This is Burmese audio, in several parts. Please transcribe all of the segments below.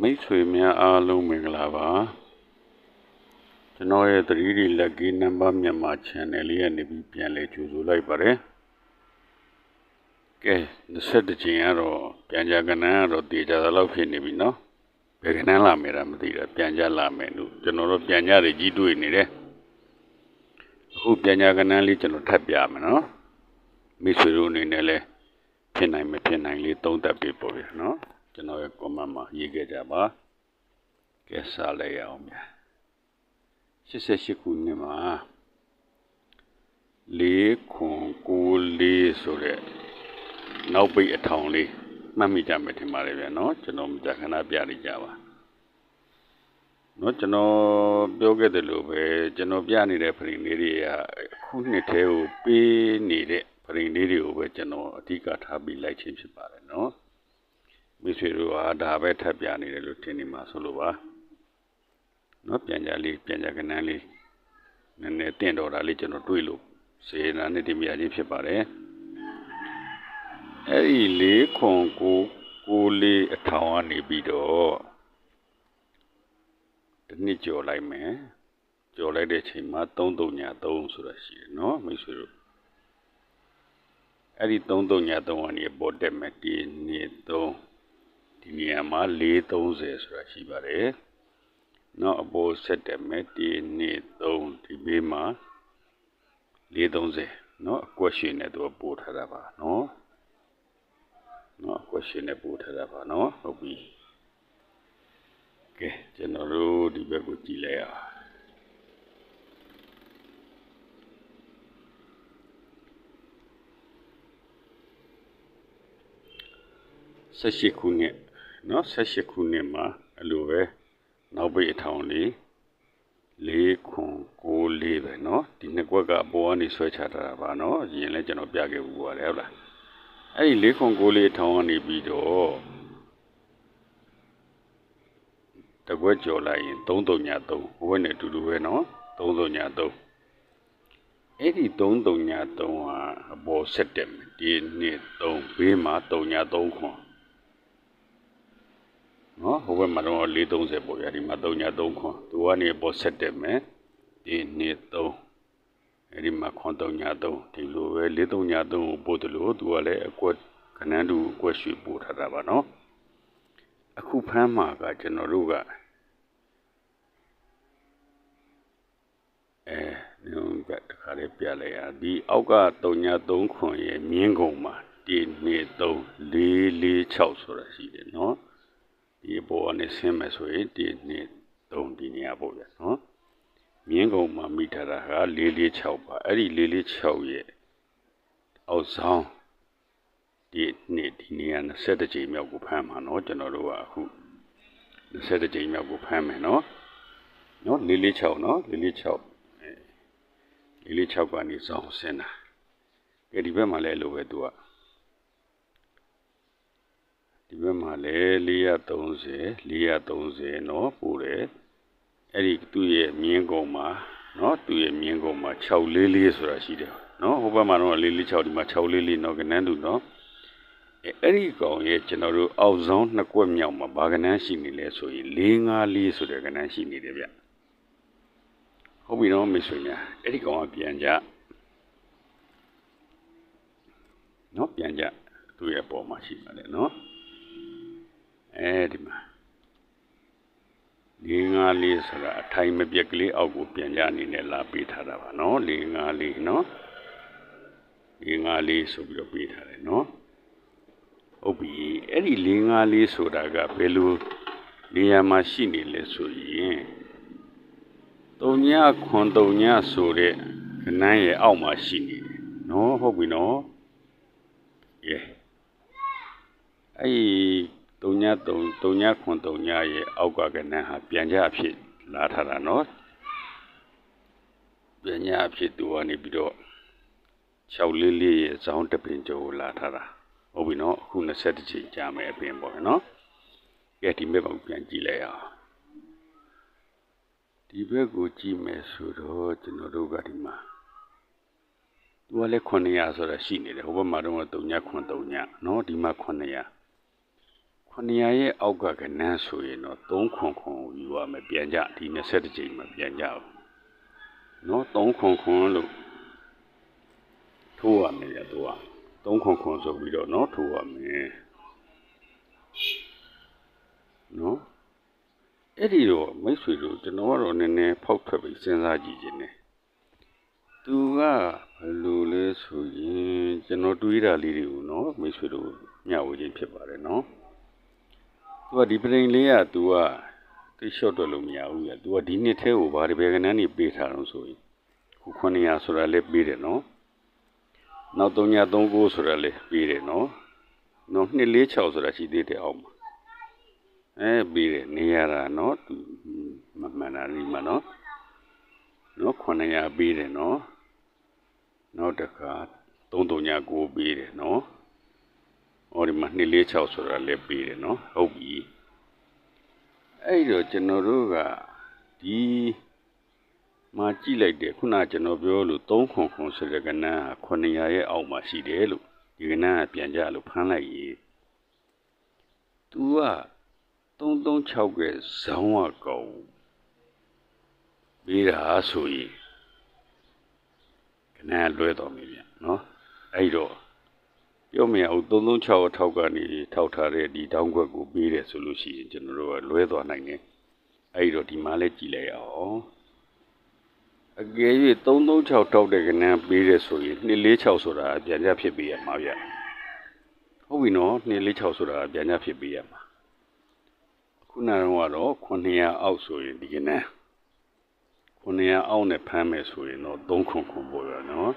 မိတ်ဆွေများအားလုံးမင်္ဂလာပါကျွန်တော်ရဲ့ 3D Lucky Number မြန်မာ Channel လေးကနေပြီးပြန်လဲကြိုဆိုလိုက်ပါတယ်ကဲ20ကြိမ်ကတော့ပြန်ကြကနန်းကတော့တည်ကြသလောက်ဖြစ်နေပြီနော်ဘယ်ကနန်းလာမယ်တာမသိတာပြန်ကြလာမယ်လို့ကျွန်တော်တို့ပြန်ကြတွေကြီးတွေ့နေတယ်အခုပြန်ကြကနန်းလေးကျွန်တော်ထပ်ပြမယ်နော်မိတ်ဆွေတို့အနေနဲ့လဲဖြစ်နိုင်မဖြစ်နိုင်လေးသုံးသပ်ပေးပေါ့ဗျာနော် ကျွန်တော်ရဲ့ comment မှာရေးခဲ့ကြပါကဲစားလိုက်အောင်ဗျာ88ခုနှစ်မှာ4ခွန်9လေးဆိုတဲ့နောက်ပိတ်အထောင်လေးမှတ်မိကြမယ်ထင်ပါတယ်ဗျာနော်ကျွန်တော်မကြခဏပြနေကြပါနော်ကျွန်တော်ပြောခဲ့တယ်လို့ပဲကျွန်တော်ပြနေတဲ့ဖရင်လေးတွေကခုနှစ်သေးကိုပေးနေတဲ့ဖရင်လေးတွေကိုပဲကျွန်တော်အဓိကထားပြီးလိုက်ချင်းဖြစ်ပါတယ်နော် မိတ်ဆွေတို့ဟာဒါပဲထပ်ပြနေတယ်လို့ထင်နေမှာဆိုလို့ပါနော်ပြန်ကြလေးပြန်ကြကနန်းလေးနည်းနည်းတင့်တော်တာလေးကျွန်တော်တွေးလို့စေနာနဲ့တင်ပြခြင်းဖြစ်ပါတယ်အဲ့ဒီလေးခွန်ကိုကိုလေးအထောင်ကနေပြီးတော့တစ်နှစ်ကြော်လိုက်မယ်ကြော်လိုက်တဲ့ချိန်မှာ3 3ညာ3ဆိုတာရှိတယ်နော်မိတ်ဆွေတို့အဲ့ဒီ3 3ညာ3ကနေပေါ်တက်မယ်ဒီနှစ်3 ဒီနေရာမှာ430ဆိုတာရှိပါတယ်နောက်အပေါ်ဆက်တယ်မယ်1 2 3ဒီဘေးမှာ430เนาะ question နဲ့သူပို့ထားတာပါเนาะเนาะ question နဲ့ပို့ထားတာပါเนาะဟုတ်ပြီကဲကျွန်တော်တို့ဒီဘက်ကိုကြည့်လိုက်အောင်ဆက်ရှိခုနှစ် နော်18ခုနှစ်မှာအဲ့လိုပဲနောက်ပိတ်အထောင်လေး၄ခွန်6လေးပဲเนาะဒီနှစ်ကွက်ကအပေါ်ကနေဆွဲချထားတာပါเนาะရင်လည်းကျွန်တော်ပြခဲ့ဘူးပါတယ်ဟုတ်လားအဲ့ဒီ၄ခွန်6လေးအထောင်ကနေပြီးတော့တကွက်ကြော်လိုက်ရင်3 3ည3ဟိုဘက်နဲ့အတူတူပဲเนาะ3 3ည3အဲ့ဒီ3 3ည3ဟာအပေါ်ဆက်တယ်ဒီနှစ်3ဘေးမှာ3ည3ခွန် နော်ဟိုဘက်မှာတော့430ပေါ့ဗျာဒီမှာ3ည3ခွန်သူကနေပေါ်ဆက်တယ်မယ်ဒီနှစ်3အဲ့ဒီမှာခွန်3ည3ဒီလိုပဲ4 3ည3ကိုပို့တယ်လို့သူကလည်းအကွက်ခဏန်းတူအကွက်ရွှေပို့ထားတာပါနော်အခုဖမ်းမှာကကျွန်တော်တို့ကအဲညုံကတခါလေးပြလိုက်ရဒီအောက်က3ည3ခွန်ရဲ့မြင်းကုန်မှာဒီနှစ်3 4 4 6ဆိုတာရှိတယ်နော် ဒီပေါ်ကနေဆင်းမယ်ဆိုရင်ဒီနှစ်3ဒီနေရာပေါ့ဗျာနော်မြင်းကုံမှာမိထားတာက446ပါအဲ့ဒီ446ရဲ့အောက်ဆောင်ဒီနှစ်ဒီနေရာ20ကြိမ်မြောက်ကိုဖမ်းမှာနော်ကျွန်တော်တို့ကအခု20ကြိမ်မြောက်ကိုဖမ်းမယ်နော်နော်446နော်446 446ကနေစောင်းဆင်းတာကဲဒီဘက်မှာလည်းလိုပဲသူက ဒီဘက်မှာလည်း430 430เนาะပို့တယ်အဲ့ဒီသူ့ရဲ့မြင်းကုံမှာเนาะသူ့ရဲ့မြင်းကုံမှာ644ဆိုတာရှိတယ်เนาะဟိုဘက်မှာတော့446ဒီမှာ644เนาะကနန်းသူเนาะအဲ့ဒီကောင်ရဲ့ကျွန်တော်တို့အောက်ဆောင်နှစ်ကွက်မြောက်မှာဘာကနန်းရှိနေလဲဆိုရင်454ဆိုတဲ့ကနန်းရှိနေတယ်ဗျဟုတ်ပြီတော့မိတ်ဆွေများအဲ့ဒီကောင်ကပြန်ကြเนาะပြန်ကြသူ့ရဲ့ပေါ်မှာရှိပါတယ်เนาะ အဲဒီမှာ၄၅လေးဆိုတာအထိုင်မပြက်ကလေးအောက်ကိုပြန်ကြအနေနဲ့လာပေးထားတာပါနော်၄၅လေးနော်၄၅လေးဆိုပြီးတော့ပေးထားတယ်နော်ဟုတ်ပြီအဲ့ဒီ၄၅လေးဆိုတာကဘယ်လိုနေရာမှာရှိနေလဲဆိုရင်တုံညခွန်တုံညဆိုတဲ့ခဏရဲ့အောက်မှာရှိနေတယ်နော်ဟုတ်ပြီနော်ယေအဲ့ 3ည3 3ညခွန်3ညရဲ့အောက်ကကနန်းဟာပြန်ကြအဖြစ်လာထားတာနော်ပြန်ညအဖြစ်သူကနေပြီးတော့6လေးလေးရဲ့ဇောင်းတပင်ကျော်ကိုလာထားတာဟုတ်ပြီနော်အခု20ချိန်ကြာမယ်အပင်ပေါ့နော်ကဲဒီဘက်ကိုပြန်ကြည့်လိုက်အောင်ဒီဘက်ကိုကြည့်မယ်ဆိုတော့ကျွန်တော်တို့ကဒီမှာသူကလည်း900ဆိုတာရှိနေတယ်ဟိုဘက်မှာတော့3ညခွန်3ညနော်ဒီမှာ900 900ရဲ့အောက်ကကနန်းဆိုရင်တော့3ခွန်ခွန်ကိုယူရမယ်ပြန်ကြဒီ20ကြိမ်မှာပြန်ကြအောင်နော်3ခွန်ခွန်လို့ထိုးရမယ်ရတော့3ခွန်ခွန်ဆိုပြီးတော့နော်ထိုးရမယ်နော်အဲ့ဒီတော့မိတ်ဆွေတို့ကျွန်တော်ကတော့နည်းနည်းဖောက်ထွက်ပြီးစဉ်းစားကြည့်ခြင်းနဲ့သူကဘယ်လိုလဲဆိုရင်ကျွန်တော်တွေးတာလေးတွေကိုနော်မိတ်ဆွေတို့မျှဝေခြင်းဖြစ်ပါတယ်နော် သူကဒီပရိန်လေးကသူကတိရှော့တွက်လို့မရဘူးလေသူကဒီနှစ်ထဲကိုဘာဒီဘယ်ကနန်းနေပေးထားတော့ဆိုရင်ခု900ဆိုတာလည်းပေးတယ်နော်နောက်339ဆိုတာလည်းပေးတယ်နော်နောက်246ဆိုတာရှိသေးတယ်အောင်ပါအဲပြီးတယ်နေရတာနော်သူမမှန်တာဒီမှာနော်နော်900ပြီးတယ်နော်နောက်တခါ339ပေးတယ်နော် ဟောဒီမှာ246ဆိုတာလည်းပေးတယ်နော်ဟုတ်ပြီအဲ့တော့ကျွန်တော်တို့ကဒီမှာကြည့်လိုက်တယ်ခုနကျွန်တော်ပြောလို့300ဆိုတဲ့ကဏ္ဍ900ရဲ့အောက်မှာရှိတယ်လို့ဒီကဏ္ဍကပြန်ကြလို့ဖမ်းလိုက်ရေသူက336ရဲ့ဇောင်းကကောင်ပြီးတာဆိုရင်ကဏ္ဍလွဲတော်မီပြန်နော်အဲ့တော့ ပြောမရအောင်336ထောက်ကနေထောက်ထားတဲ့ဒီတောင်းခွက်ကိုပြီးတယ်ဆိုလို့ရှိရင်ကျွန်တော်တို့ကလွဲသွားနိုင်တယ်အဲ့တော့ဒီမှာလဲကြည့်လိုက်အောင်အကယ်၍336ထောက်တဲ့ကဏ္ဍပြီးတယ်ဆိုရင်246ဆိုတာအပြန်ကြဖြစ်ပြီးရမှာဗျဟုတ်ပြီနော်246ဆိုတာအပြန်ကြဖြစ်ပြီးရမှာခုနကတော့900အောက်ဆိုရင်ဒီကနေ့900အောက်နဲ့ဖမ်းမယ်ဆိုရင်တော့3ခွန်ခွန်ပေါ်ရနော်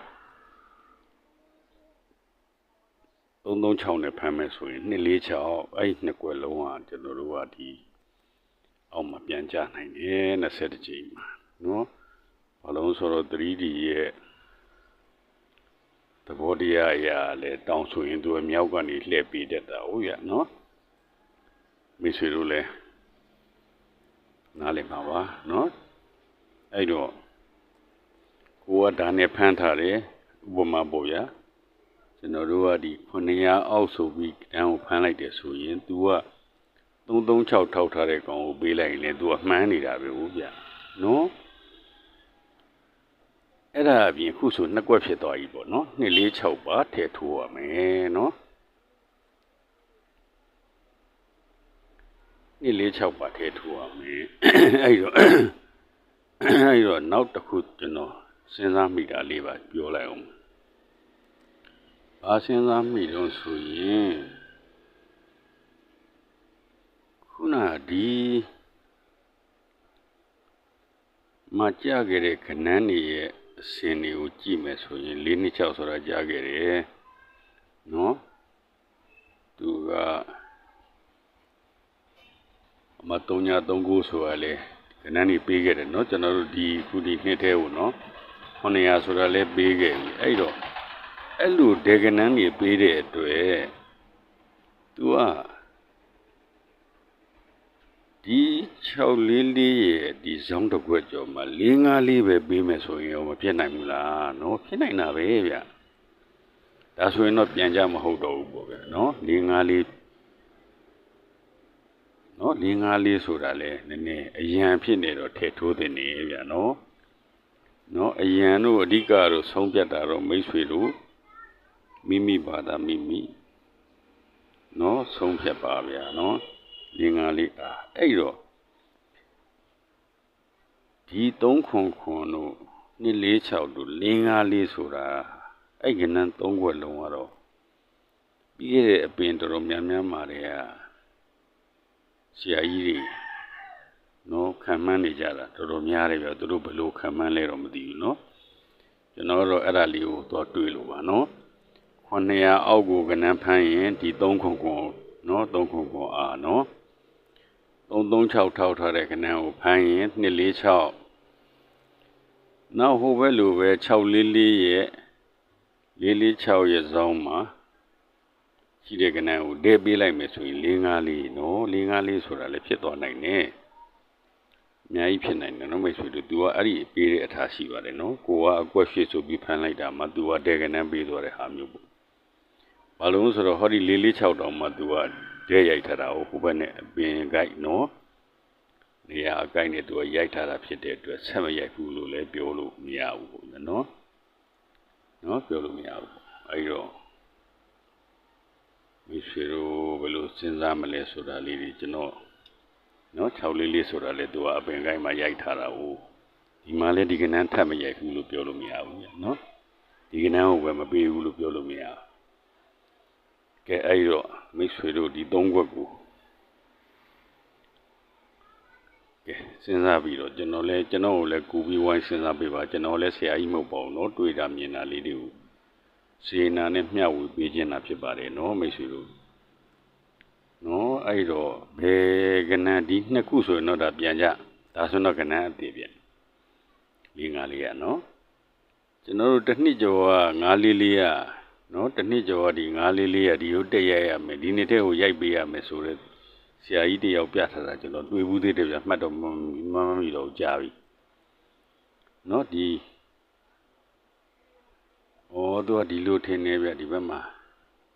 336နဲ့ဖမ်းမယ်ဆိုရင်246အဲ့နှစ်ကွယ်လုံးကကျွန်တော်တို့ကဒီအောက်မှာပြန်ကြနိုင်တယ်20ကြိမ်မှာနော်ဘာလို့ဆိုတော့ 3D ရဲ့သဘောတရားအရာလဲတောင်းဆိုရင်သူအမြောက်ကနေလှည့်ပေးတတ်တာဟုတ်ရနော်မိတ်ဆွေတို့လည်းနားလည်ပါပါနော်အဲ့တော့ကိုကဒါနဲ့ဖမ်းထားတယ်ဥပမာပေါ့ဗျာ ကျွန်တော်တို့ကဒီ900အောက်ဆိုပြီးတန်းကိုဖမ်းလိုက်တယ်ဆိုရင် तू က336ထောက်ထားတဲ့ကောင်ကိုပေးလိုက်ရင်လည်း तू ကမှန်းနေတာပဲဟုတ်ဗျာနော်အဲ့ဒါအပြင်ခုဆိုနှစ်ကွက်ဖြစ်သွားပြီပေါ့နော်246ပါထည့်ထိုးရမယ်နော်နှစ်လေး6ပါထဲထိုးရမယ်အဲ့တော့အဲ့တော့နောက်တစ်ခုကျွန်တော်စဉ်းစားမိတာလေးပါပြောလိုက်အောင် ဘာစဉ်းစားမိလို့ဆိုရင်ခုနဒီမကြခဲ့တဲ့ခဏန်းတွေရဲ့အစဉ်တွေကိုကြည့်မယ်ဆိုရင်၄နှစ်6ဆိုတာကြားခဲ့တယ်နော်သူကအမ339ဆိုတာလေခဏန်းတွေပေးခဲ့တယ်နော်ကျွန်တော်တို့ဒီခုဒီနှစ်ထဲကိုနော်900ဆိုတာလည်းပေးခဲ့ပြီအဲ့တော့ အဲ့လိုဒေကနန်းကြီးပေးတဲ့အတွက်သူကဒီ644ရဲ့ဒီဇောင်းတစ်ခွက်ကျော်မှာ45လေးပဲပေးမယ်ဆိုရင်ရောမဖြစ်နိုင်ဘူးလားနော်ဖြစ်နိုင်တာပဲဗျဒါဆိုရင်တော့ပြန်ကြမဟုတ်တော့ဘူးပေါ့ဗျနော်45လေးနော်45လေးဆိုတာလဲနည်းနည်းအရန်ဖြစ်နေတော့ထည့်ထိုးတင်နေဗျနော်နော်အရန်တို့အဓိကတို့ဆုံးပြတ်တာတော့မိတ်ဆွေတို့ မိမိဘာသာမိမိနော်ဆုံးဖြတ်ပါဗျာနော်၄၅လေးအာအဲ့တော့ဒီ3ခွန်ခွန်တို့246တို့454ဆိုတာအဲ့ကနန်း3ခွက်လုံးကတော့ပြီးခဲ့တဲ့အပင်တော်တော်များများမှာတည်းကဆရာကြီးတွေနော်ခံမှန်းနေကြတာတော်တော်များတယ်ဗျသူတို့ဘယ်လိုခံမှန်းလဲတော့မသိဘူးနော်ကျွန်တော်တို့အဲ့ဒါလေးကိုတော့တွေးလို့ပါနော် 900အောက်ကိုကနန်းဖမ်းရင်ဒီ3ခုခုနော်3ခုခုအာနော်336ထောက်ထားတဲ့ကနန်းကိုဖမ်းရင်246နောက်ဟိုဘက်လိုပဲ644ရဲ့446ရဲ့ဇောင်းမှာရှိတဲ့ကဏ္ဍကိုဒဲပေးလိုက်မယ်ဆိုရင်၄၅လေးနော်၄၅လေးဆိုတာလည်းဖြစ်သွားနိုင်တယ်အများကြီးဖြစ်နိုင်တယ်နော်မိတ်ဆွေတို့ तू ကအဲ့ဒီပေးတဲ့အထားရှိပါတယ်နော်ကိုကအကွက်ဖြစ်ဆိုပြီးဖမ်းလိုက်တာမှ तू ကဒဲကဏ္ဍပေးသွားတဲ့ဟာမျိုးပေါ့ ဘာလို့ဆိုတော့ဟောဒီ၄၄6တောင်မှ तू ကတဲရိုက်ထားတာကိုဟိုဘက်နဲ့အပင်ကိုက်နော်နေရာအကိုက်နဲ့သူကရိုက်ထားတာဖြစ်တဲ့အတွက်ဆက်မရိုက်ဘူးလို့လည်းပြောလို့မရဘူးပေါ့နော်နော်ပြောလို့မရဘူးပေါ့အဲဒီတော့မိဆွေတို့ဘယ်လိုစဉ်းစားမလဲဆိုတာလေးတွေကျွန်တော်နော်6လေးလေးဆိုတာလေသူကအပင်ကိုက်မှာရိုက်ထားတာကိုဒီမှာလည်းဒီကနန်းထပ်မရိုက်ဘူးလို့ပြောလို့မရဘူးညနော်ဒီကနန်းကိုပဲမပေးဘူးလို့ပြောလို့မရဘူး ကဲအဲ့တော့မိတ်ဆွေတို့ဒီသုံးခွက်ကိုကဲစဉ်းစားပြီးတော့ကျွန်တော်လည်းကျွန်တော်ကိုလည်းကူပြီးဝိုင်းစဉ်းစားပေးပါကျွန်တော်လည်းဆရာကြီးမဟုတ်ပါဘူးเนาะတွေ့တာမြင်တာလေးတွေကိုစေနာနဲ့မျှဝေပေးခြင်းတာဖြစ်ပါတယ်เนาะမိတ်ဆွေတို့နော်အဲ့တော့ဘယ်ကဏ္ဍဒီနှစ်ခုဆိုရင်တော့ဒါပြန်ကြဒါဆိုတော့ကဏ္ဍအသေးပြန်လေးငါလေးရနော်ကျွန်တော်တို့တစ်နှစ်ကျော်ကငါးလေးလေးရ နော်တနှစ်ကျော်ဒီ၅လေးလေးရဒီကိုတက်ရရမယ်ဒီနှစ်ထဲကိုရိုက်ပေးရမယ်ဆိုတော့ဆရာကြီးတယောက်ပြထားတာကျွန်တော်တွေ့ဘူးသေးတယ်ဗျမှတ်တော့မမမီတော့ကြာပြီနော်ဒီဩသူကဒီလိုထင်နေဗျဒီဘက်မှာ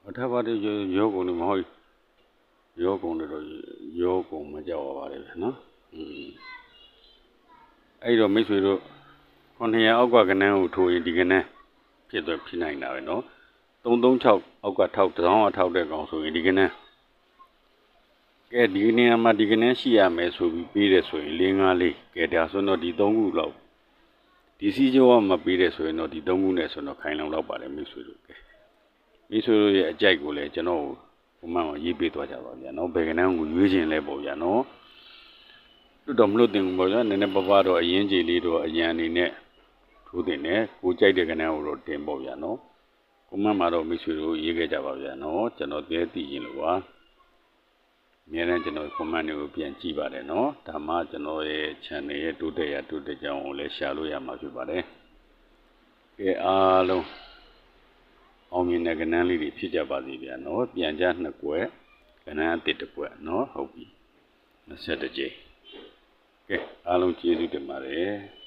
အထပ်ပါတဲ့ရောကုန်လို့မဟုတ်ရောကုန်တယ်တော့ရောကုန်မကြောက်ပါလေဗျနော်အဲ့တော့မိတ်ဆွေတို့900အောက်ကကနန်းကိုထိုးရင်ဒီကနန်းဖြစ်သွားဖြစ်နိုင်တာပဲနော် 336အောက်ကထောက်တောင်းအထောက်တဲ့ကောင်ဆိုရင်ဒီကနေ့ကဲဒီနေရာမှာဒီကနေ့ရှိရမယ်ဆိုပြီးပြီးတယ်ဆိုရင်၄၅လေးကဲဒါဆိုတော့ဒီ၃ခုလောက်ဒီစီကျောကမပြီးတယ်ဆိုရင်တော့ဒီ၃ခုနဲ့ဆိုတော့ခိုင်လုံလောက်ပါတယ်မိဆွေတို့ကဲမိဆွေတို့ရဲ့အကြိုက်ကိုလည်းကျွန်တော်ဘုမန်ကိုရေးပေးသွားကြပါဗျာနော်ဘယ်ကနေ့ကိုရွေးချင်လဲပေါ့ဗျာနော်တို့တော့မလို့တင်ဘူးပေါ့ဗျာနည်းနည်းပပတော့အရင်ကြီးလေးတော့အရန်အနေနဲ့ထိုးတင်တယ်ကိုကြိုက်တဲ့ကနေ့ကိုတော့တင်ပေါ့ဗျာနော် ကိုမမှာတော့မိတ်ဆွေတို့ရေးခဲ့ကြပါဗျာနော်ကျွန်တော်သဲတည်ရင်လို့ပါအများနဲ့ကျွန်တော် comment တွေကိုပြန်ကြည့်ပါတယ်နော်ဒါမှကျွန်တော်ရဲ့ channel ရဲ့တိုးတက်ရတိုးတက်ကြောင်းကိုလည်း share လို့ရမှာဖြစ်ပါတယ်ကဲအားလုံးအောင်မြင်တဲ့ကဏ္ဍလေးတွေဖြစ်ကြပါစေဗျာနော်ပြန်ကြနှစ်ကွယ်ကဏ္ဍအတစ်တစ်ကွယ်နော်ဟုတ်ပြီ21ကြိမ်ကဲအားလုံးကျေးဇူးတင်ပါတယ်